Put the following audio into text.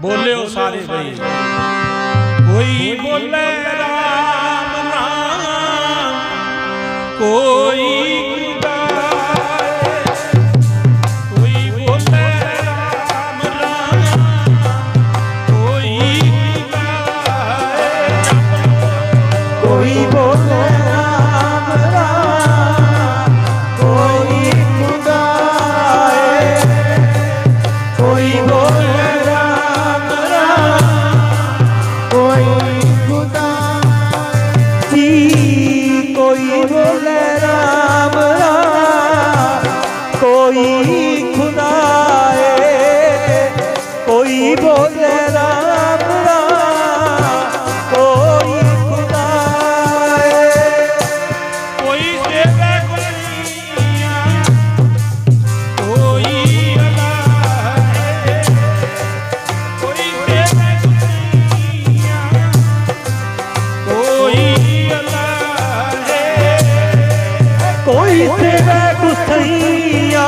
ਬੋਲਿਓ ਸਾਰੇ ਬਈ। ਕੋਈ ਬੋਲੇ ਰਾਮ ਨਾਮ ਕੋਈ ਕੋਈ ਬੋਲੇ ਰਾਮ ਰਾਮ ਕੋਈ ਖੁਦਾਏ ਕੋਈ ਬੋਲੇ ਰਾਮ ਕੋਈ ਸੇਵਾ ਗੁਸਈਆ